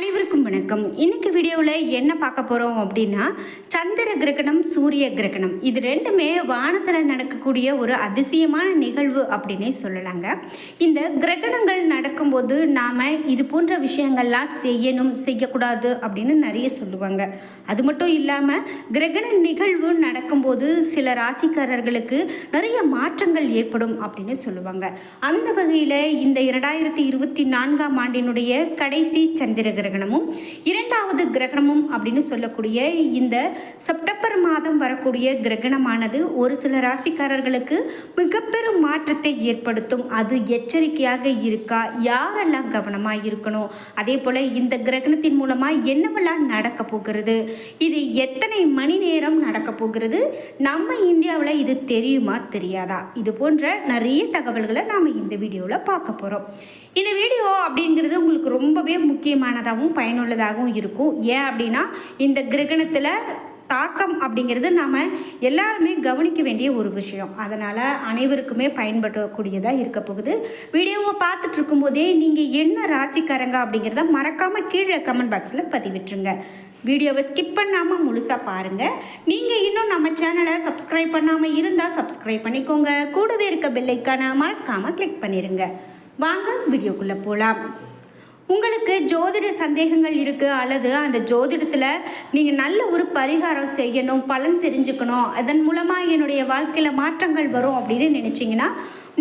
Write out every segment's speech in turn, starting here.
அனைவருக்கும் வணக்கம். இன்னைக்கு வீடியோவில் என்ன பார்க்க போகிறோம் அப்படின்னா சந்திர கிரகணம் சூரிய கிரகணம். இது ரெண்டுமே வானத்தில் நடக்கக்கூடிய ஒரு அதிசயமான நிகழ்வு அப்படின்னே சொல்லலாங்க. இந்த கிரகணங்கள் நடக்கும்போது நாம் இது போன்ற விஷயங்கள்லாம் செய்யணும் செய்யக்கூடாது அப்படின்னு நிறைய சொல்லுவாங்க. அது மட்டும் இல்லாமல் கிரகண நிகழ்வு நடக்கும்போது சில ராசிக்காரர்களுக்கு நிறைய மாற்றங்கள் ஏற்படும் அப்படின்னு சொல்லுவாங்க. அந்த வகையில் இந்த இரண்டாயிரத்தி இருபத்தி நான்காம் ஆண்டினுடைய கடைசி சந்திர கிரகணமும் இரண்டாவது கிரகணமும் அப்படின்னு சொல்லக்கூடிய இந்த செப்டம்பர் மாதம் வரக்கூடிய கிரகணமானது ஒரு சில ராசிக்காரர்களுக்கு மிகப்பெரும் மாற்றத்தை ஏற்படுத்தும். அது எச்சரிக்கையாக இருக்கா? யாரெல்லாம் கவனமாக இருக்கணும்? அதே போல் இந்த கிரகணத்தின் மூலமாக என்னவெல்லாம் நடக்க போகிறது? இது எத்தனை மணி நேரம் நடக்க போகிறது? நம்ம இந்தியாவில் இது தெரியுமா தெரியாதா? இது போன்ற நிறைய தகவல்களை நாம் இந்த வீடியோவில் பார்க்க போகிறோம் இந்த வீடியோ அப்படிங்கிறது உங்களுக்கு ரொம்பவே முக்கியமானதாகவும் பயனுள்ளதாகவும் இருக்கும். ஏன் அப்படின்னா இந்த கிரகணத்தில் தாக்கம் அப்படிங்கிறது நாம் எல்லாருமே கவனிக்க வேண்டிய ஒரு விஷயம். அதனால் அனைவருக்குமே பயன்படக்கூடியதாக இருக்க போகுது. வீடியோவை பார்த்துட்டு இருக்கும்போதே நீங்கள் என்ன ராசிக்காரங்க அப்படிங்கிறத மறக்காமல் கீழே கமெண்ட் பாக்ஸில் பதிவிட்டுருங்க. வீடியோவை ஸ்கிப் பண்ணாமல் முழுசாக பாருங்கள் நீங்கள் இன்னும் நம்ம சேனலை சப்ஸ்கிரைப் பண்ணாமல் இருந்தால் சப்ஸ்கிரைப் பண்ணிக்கோங்க. கூடவே இருக்க பெல்லைக்கான மறக்காமல் கிளிக் பண்ணிடுங்க வாங்க வீடியோக்குள்ளே போகலாம் உங்களுக்கு ஜோதிட சந்தேகங்கள் இருக்குது அல்லது அந்த ஜோதிடத்தில் நீங்கள் நல்ல ஒரு பரிகாரம் செய்யணும் பலன் தெரிஞ்சுக்கணும் அதன் மூலமாக என்னுடைய வாழ்க்கையில் மாற்றங்கள் வரும் அப்படின்னு நினச்சிங்கன்னா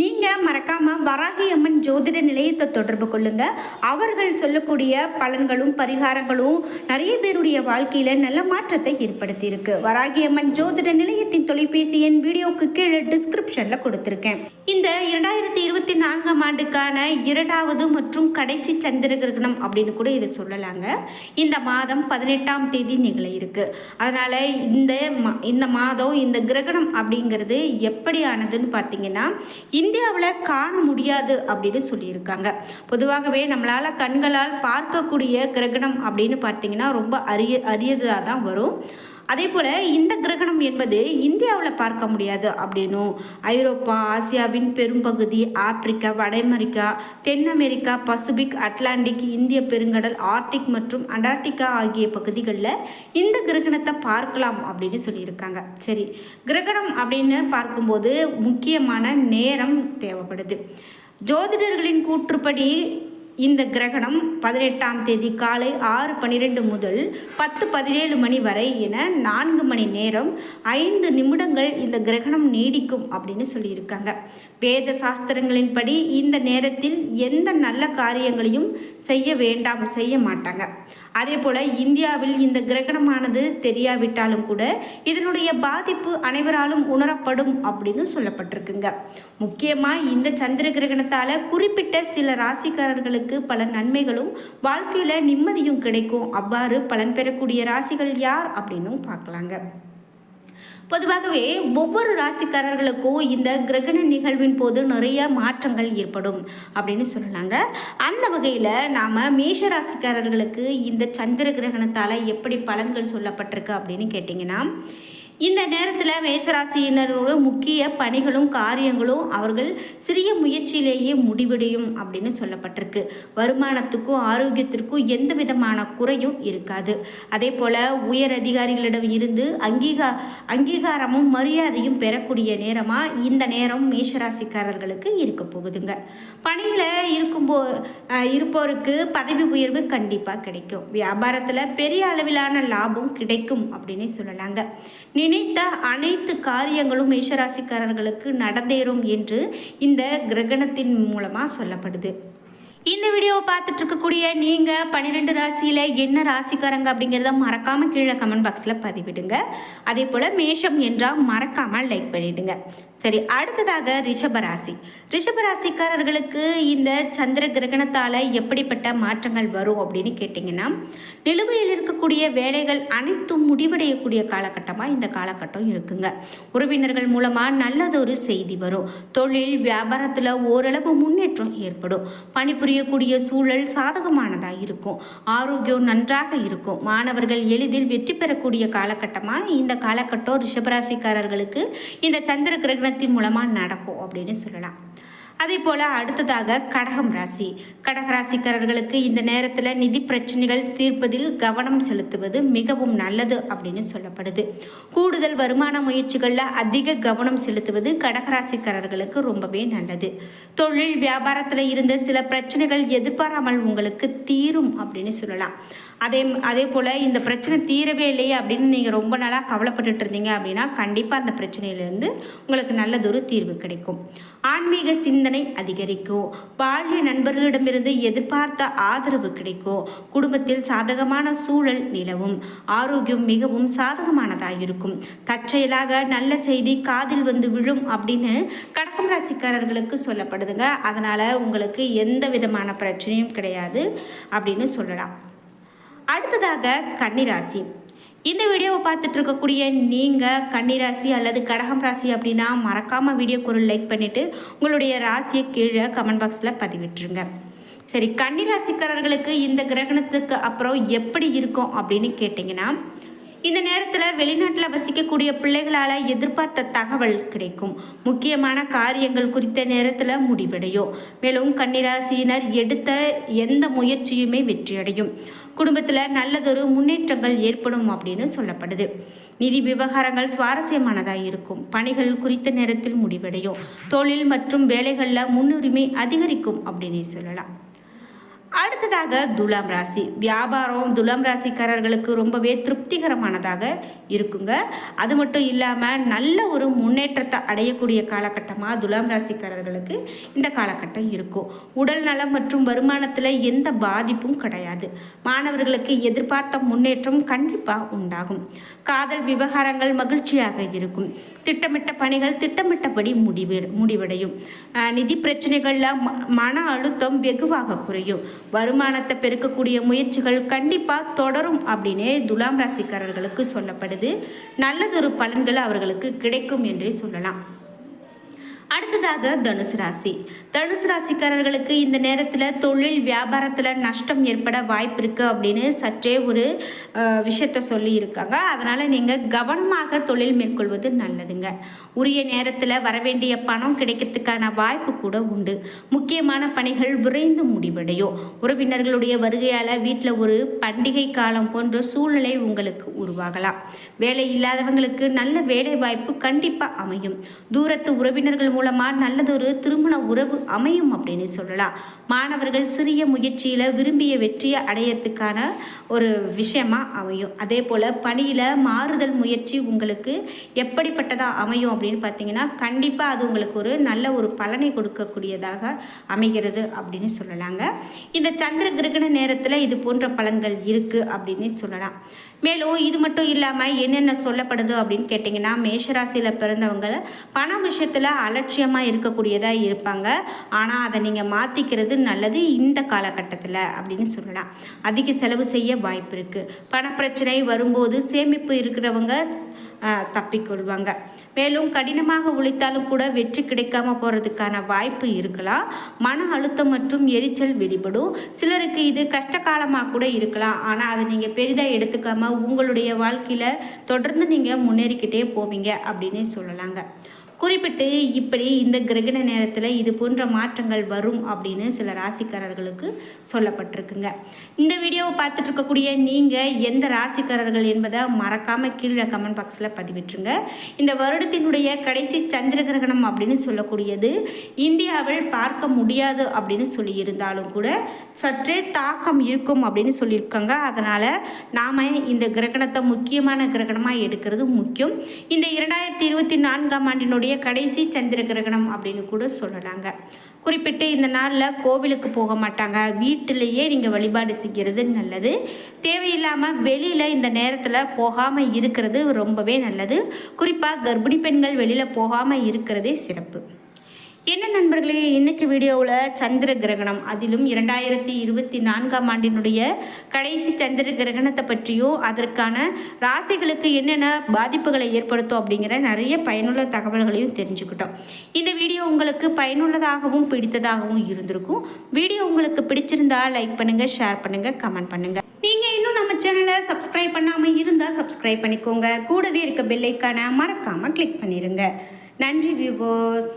நீங்கள் மறக்காமல் வராகி அம்மன் ஜோதிட நிலையத்தை தொடர்பு கொள்ளுங்க. அவர்கள் சொல்லக்கூடிய பலன்களும் பரிகாரங்களும் நிறைய பேருடைய வாழ்க்கையில் நல்ல மாற்றத்தை ஏற்படுத்தியிருக்கு. வராகி அம்மன் ஜோதிட நிலையத்தின் தொலைபேசி எண் வீடியோவுக்கு கீழே டிஸ்கிரிப்ஷனில் கொடுத்துருக்கேன். இந்த இரண்டாயிரத்தி இருபத்தி நான்காம் ஆண்டுக்கான இரண்டாவது மற்றும் கடைசி சந்திர கிரகணம் அப்படின்னு கூட இதை சொல்லலாங்க. இந்த மாதம் பதினெட்டாம் தேதி நிகழ இருக்கு. அதனால் இந்த மா- இந்த மாதம் இந்த கிரகணம் அப்படிங்கிறது எப்படியானதுன்னு பார்த்தீங்கன்னா இந்தியாவில் காண முடியாது அப்படின்னு சொல்லியிருக்காங்க. பொதுவாகவே நம்மளால் கண்களால் பார்க்கக்கூடிய கிரகணம் அப்படின்னு பார்த்தீங்கன்னா ரொம்ப அரிய அரியதாக தான் வரும். அதே போல் இந்த கிரகணம் என்பது இந்தியாவில் பார்க்க முடியாது அப்படின்னும். ஐரோப்பா ஆசியாவின் பெரும்பகுதி ஆப்பிரிக்கா வட அமெரிக்கா தென் அமெரிக்கா பசிபிக் அட்லாண்டிக் இந்திய பெருங்கடல் ஆர்டிக் மற்றும் அண்டார்டிகா ஆகிய பகுதிகளில் இந்த கிரகணத்தை பார்க்கலாம் அப்படின்னு சொல்லியிருக்காங்க. சரி கிரகணம் அப்படின்னு பார்க்கும்போது முக்கியமான நேரம் தேவைப்படுது. ஜோதிடர்களின் கூற்றுப்படி இந்த கிரகணம் பதினெட்டாம் தேதி காலை ஆறு பன்னிரெண்டு முதல் பத்து பதினேழு மணி வரை என நான்கு மணி நேரம் ஐந்து நிமிடங்கள் இந்த கிரகணம் நீடிக்கும் அப்படின்னு சொல்லியிருக்காங்க. வேத சாஸ்திரங்களின்படி இந்த நேரத்தில் எந்த நல்ல காரியங்களையும் செய்ய வேண்டாம் செய்ய மாட்டாங்க. அதே போல் இந்தியாவில் இந்த கிரகணமானது தெரியாவிட்டாலும் கூட இதனுடைய பாதிப்பு அனைவராலும் உணரப்படும் அப்படின்னு சொல்லப்பட்டிருக்குங்க. முக்கியமாக இந்த சந்திர கிரகணத்தால் குறிப்பிட்ட சில ராசிக்காரர்களுக்கு பல நன்மைகளும் வாழ்க்கையில் நிம்மதியும் கிடைக்கும். அவ்வாறு பலன் பெறக்கூடிய ராசிகள் யார் அப்படின்னும் பார்க்கலாங்க. பொதுவாகவே ஒவ்வொரு ராசிக்காரர்களுக்கும் இந்த கிரகண நிகழ்வின் போது நிறைய மாற்றங்கள் ஏற்படும் அப்படின்னு சொல்லலாங்க. அந்த வகையில் நாம் மேஷ ராசிக்காரர்களுக்கு இந்த சந்திர கிரகணத்தால் எப்படி பலன்கள் சொல்லப்பட்டிருக்கு அப்படின்னு கேட்டிங்கன்னா இந்த நேரத்தில் மேஷராசியினரோட முக்கிய பணிகளும் காரியங்களும் அவர்கள் சிறிய முயற்சியிலேயே முடிவடையும் அப்படின்னு சொல்லப்பட்டிருக்கு. வருமானத்துக்கும் ஆரோக்கியத்திற்கும் எந்த விதமான குறையும் இருக்காது. அதே போல் உயர் அதிகாரிகளிடம் இருந்து அங்கீகா அங்கீகாரமும் மரியாதையும் பெறக்கூடிய நேரமாக இந்த நேரம் மேஷராசிக்காரர்களுக்கு இருக்க போகுதுங்க. பணியில் இருக்கும்போ இருப்போருக்கு பதவி உயர்வு கண்டிப்பாக கிடைக்கும். வியாபாரத்தில் பெரிய அளவிலான லாபம் கிடைக்கும் அப்படின்னு சொல்லலாங்க. நினைத்த அனைத்து காரியங்களும் மேஷராசிக்காரர்களுக்கு நடந்தேறும் என்று இந்த கிரகணத்தின் மூலமாக சொல்லப்படுது. இந்த வீடியோவை பார்த்துட்டு இருக்கக்கூடிய நீங்கள் பன்னிரெண்டு ராசியில் என்ன ராசிக்காரங்க அப்படிங்கிறத மறக்காமல் கீழே கமெண்ட் பாக்ஸில் பதிவிடுங்க. அதே போல் மேஷம் என்றால் மறக்காமல் லைக் பண்ணிடுங்க. சரி அடுத்ததாக ரிஷபராசி. ரிஷபராசிக்காரர்களுக்கு இந்த சந்திர கிரகணத்தால் எப்படிப்பட்ட மாற்றங்கள் வரும் அப்படின்னு கேட்டிங்கன்னா நிலுவையில் இருக்கக்கூடிய வேலைகள் அனைத்தும் முடிவடையக்கூடிய காலகட்டமாக இந்த காலகட்டம் இருக்குங்க. உறவினர்கள் மூலமாக நல்லதொரு செய்தி வரும். தொழில் வியாபாரத்தில் ஓரளவு முன்னேற்றம் ஏற்படும். பணிபுரியக்கூடிய சூழல் சாதகமானதாக இருக்கும். ஆரோக்கியம் நன்றாக இருக்கும். மாணவர்கள் எளிதில் வெற்றி பெறக்கூடிய காலகட்டமாக இந்த காலகட்டம் ரிஷபராசிக்காரர்களுக்கு இந்த சந்திர கிரகணத்தின் மூலமாக நடக்கும் அப்படின்னு சொல்லலாம். அதே போல் அடுத்ததாக கடகம் ராசி. கடகராசிக்காரர்களுக்கு இந்த நேரத்தில் நிதி பிரச்சனைகள் தீர்ப்பதில் கவனம் செலுத்துவது மிகவும் நல்லது அப்படின்னு சொல்லப்படுது. கூடுதல் வருமான முயற்சிகளில் அதிக கவனம் செலுத்துவது கடகராசிக்காரர்களுக்கு ரொம்பவே நல்லது. தொழில் வியாபாரத்தில் இருந்த சில பிரச்சனைகள் எதிர்பாராமல் உங்களுக்கு தீரும் அப்படின்னு சொல்லலாம். அதே அதே போல் இந்த பிரச்சனை தீரவே இல்லையே அப்படின்னு நீங்கள் ரொம்ப நாளாக கவலைப்பட்டுட்டு இருந்தீங்க அப்படின்னா கண்டிப்பாக அந்த பிரச்சனையிலேருந்து உங்களுக்கு நல்லதொரு தீர்வு கிடைக்கும். ஆன்மீக சிந்தனை அதிகரிக்கும். பால்ய நண்பர்களிடமிருந்து எதிர்பார்த்த ஆதரவு கிடைக்கும். குடும்பத்தில் சாதகமான சூழல் நிலவும். ஆரோக்கியம் மிகவும் சாதகமானதாக இருக்கும் தற்செயலாக நல்ல செய்தி காதில் வந்து விழும் அப்படின்னு கடகம் ராசிக்காரர்களுக்கு சொல்லப்படுதுங்க. அதனால் உங்களுக்கு எந்த விதமான பிரச்சனையும் கிடையாது அப்படின்னு சொல்லலாம். அடுத்ததாக கன்னிராசி. இந்த வீடியோவை பார்த்துட்டு இருக்கக்கூடிய நீங்கள் கன்னிராசி அல்லது கடகம் ராசி அப்படின்னா மறக்காமல் வீடியோக்கு ஒரு லைக் பண்ணிவிட்டு உங்களுடைய ராசியை கீழே கமெண்ட் பாக்ஸில் பதிவிட்டுருங்க. சரி கன்னிராசிக்காரர்களுக்கு இந்த கிரகணத்துக்கு அப்புறம் எப்படி இருக்கும் அப்படின்னு கேட்டிங்கன்னா இந்த நேரத்தில் வெளிநாட்டில் வசிக்கக்கூடிய பிள்ளைகளால் எதிர்பார்த்த தகவல் கிடைக்கும். முக்கியமான காரியங்கள் குறித்த நேரத்தில் முடிவடையும். மேலும் கன்னிராசியினர் எடுத்த எந்த முயற்சியுமே வெற்றியடையும். குடும்பத்தில் நல்லதொரு முன்னேற்றங்கள் ஏற்படும் அப்படின்னு சொல்லப்படுது. நிதி விவகாரங்கள் சுவாரஸ்யமானதாக இருக்கும். பணிகள் குறித்த நேரத்தில் முடிவடையும். தொழில் மற்றும் வேலைகளில் முன்னுரிமை அதிகரிக்கும் அப்படின்னு சொல்லலாம். அடுத்ததாக துலாம் ராசி. வியாபாரம் துலாம் ராசிக்காரர்களுக்கு ரொம்பவே திருப்திகரமானதாக இருக்குங்க. அது மட்டும் இல்லாமல் நல்ல ஒரு முன்னேற்றத்தை அடையக்கூடிய காலகட்டமாக துலாம் ராசிக்காரர்களுக்கு இந்த காலகட்டம் இருக்கும். உடல் நலம் மற்றும் வருமானத்தில் எந்த பாதிப்பும் கிடையாது. மாணவர்களுக்கு எதிர்பார்த்த முன்னேற்றம் கண்டிப்பாக உண்டாகும். காதல் விவகாரங்கள் மகிழ்ச்சியாக இருக்கும். திட்டமிட்ட பணிகள் திட்டமிட்டபடி முடிவு முடிவடையும். நிதி பிரச்சனைகளில் மன அழுத்தம் வெகுவாக குறையும். வருமானத்தை பெருக்கக்கூடிய முயற்சிகள் கண்டிப்பாக தொடரும் அப்படின்னே துலாம் ராசிக்காரர்களுக்கு சொல்லப்படுது. நல்லதொரு பலன்கள் அவர்களுக்கு கிடைக்கும் என்றே சொல்லலாம். அடுத்ததாக தனுசு ராசி. தனுசு ராசிக்காரர்களுக்கு இந்த நேரத்தில் தொழில் வியாபாரத்தில் நஷ்டம் ஏற்பட வாய்ப்பு இருக்குது அப்படின்னு சற்றே ஒரு விஷயத்த சொல்லியிருக்காங்க. அதனால் நீங்கள் கவனமாக தொழில் மேற்கொள்வது நல்லதுங்க. உரிய நேரத்தில் வரவேண்டிய பணம் கிடைக்கிறதுக்கான வாய்ப்பு கூட உண்டு. முக்கியமான பணிகள் விரைந்து முடிவடையும். உறவினர்களுடைய வருகையால் வீட்டில் ஒரு பண்டிகை காலம் போன்ற சூழ்நிலை உங்களுக்கு உருவாகலாம். வேலை இல்லாதவங்களுக்கு நல்ல வேலை வாய்ப்பு கண்டிப்பாக அமையும். தூரத்து உறவினர்கள் மூலமாக நல்லதொரு திருமண உறவு அமையும் அப்படின்னு சொல்லலாம். மாணவர்கள் சிறிய முயற்சியில் விரும்பிய வெற்றியை அடையிறதுக்கான ஒரு விஷயமாக அமையும். அதே போல் பணியில் மாறுதல் முயற்சி உங்களுக்கு எப்படிப்பட்டதாக அமையும் அப்படின்னு பார்த்தீங்கன்னா கண்டிப்பாக அது உங்களுக்கு ஒரு நல்ல ஒரு பலனை கொடுக்கக்கூடியதாக அமைகிறது அப்படின்னு சொல்லலாங்க. இந்த சந்திர கிரகண நேரத்தில் இது போன்ற பலன்கள் இருக்குது அப்படின்னு சொல்லலாம். மேலும் இது மட்டும் இல்லாமல் என்னென்ன சொல்லப்படுது அப்படின்னு கேட்டிங்கன்னா மேஷராசியில் பிறந்தவங்க பண விஷயத்தில் அலட்சியமாக இருக்கக்கூடியதாக இருப்பாங்க. ஆனால் அதை நீங்கள் மாற்றிக்கிறது நல்லது இந்த காலகட்டத்தில் அப்படின்னு சொல்லலாம். அதிக செலவு செய்ய வாய்ப்பு இருக்குது பணப்பிரச்சனை வரும்போது சேமிப்பு இருக்கிறவங்க தப்பிக்கொள்வாங்க. மேலும் கடினமாக உழைத்தாலும் கூட வெற்றி கிடைக்காம போகிறதுக்கான வாய்ப்பு இருக்கலாம். மன அழுத்தம் மற்றும் எரிச்சல் வெளிப்படும். சிலருக்கு இது கஷ்ட காலமாக கூட இருக்கலாம். ஆனால் அதை நீங்கள் பெரிதாக எடுத்துக்காமல் உங்களுடைய வாழ்க்கையில் தொடர்ந்து நீங்கள் முன்னேறிக்கிட்டே போவீங்க அப்படின்னு சொல்லலாங்க. குறிப்பிட்டு இப்படி இந்த கிரகண நேரத்தில் இது போன்ற மாற்றங்கள் வரும் அப்படின்னு சில ராசிக்காரர்களுக்கு சொல்லப்பட்டிருக்குங்க. இந்த வீடியோவை பார்த்துட்டு இருக்கக்கூடிய நீங்கள் எந்த ராசிக்காரர்கள் என்பதை மறக்காமல் கீழே கமெண்ட் பாக்ஸில் பதிவிட்டுருங்க. இந்த வருடத்தினுடைய கடைசி சந்திர கிரகணம் அப்படின்னு சொல்லக்கூடியது இந்தியாவில் பார்க்க முடியாது அப்படின்னு சொல்லியிருந்தாலும் கூட சற்றே தாக்கம் இருக்கும் அப்படின்னு சொல்லியிருக்காங்க. அதனால் நாம் இந்த கிரகணத்தை முக்கியமான கிரகணமாக எடுக்கிறது முக்கியம். இந்த இரண்டாயிரத்தி இருபத்தி நான்காம் ஆண்டினுடைய அதனுடைய கடைசி சந்திர கிரகணம் அப்படின்னு கூட சொல்லலாங்க. குறிப்பிட்டு இந்த நாளில் கோவிலுக்கு போக மாட்டாங்க. வீட்டிலேயே நீங்கள் வழிபாடு செய்கிறது நல்லது. தேவையில்லாமல் வெளியில் இந்த நேரத்தில் போகாமல் இருக்கிறது ரொம்பவே நல்லது. குறிப்பாக கர்ப்பிணி பெண்கள் வெளியில் போகாமல் இருக்கிறதே சிறப்பு. என்ன நண்பர்களே இன்னைக்கு வீடியோவில் சந்திர கிரகணம். அதிலும் இரண்டாயிரத்தி இருபத்தி நான்காம் ஆண்டினுடைய கடைசி சந்திர கிரகணத்தை பற்றியும் அதற்கான ராசிகளுக்கு என்னென்ன பாதிப்புகளை ஏற்படுத்தும் அப்படிங்கிற நிறைய பயனுள்ள தகவல்களையும் தெரிஞ்சுக்கிட்டோம். இந்த வீடியோ உங்களுக்கு பயனுள்ளதாகவும் பிடித்ததாகவும் இருந்திருக்கும். வீடியோ உங்களுக்கு பிடிச்சிருந்தா லைக் பண்ணுங்கள் ஷேர் பண்ணுங்கள் கமெண்ட் பண்ணுங்கள் நீங்கள் இன்னும் நம்ம சேனலை சப்ஸ்கிரைப் பண்ணாமல் இருந்தால் சப்ஸ்கிரைப் பண்ணிக்கோங்க. கூடவே இருக்க பெல்லைக்கான மறக்காமல் கிளிக் பண்ணிடுங்க நன்றி வியூவர்ஸ்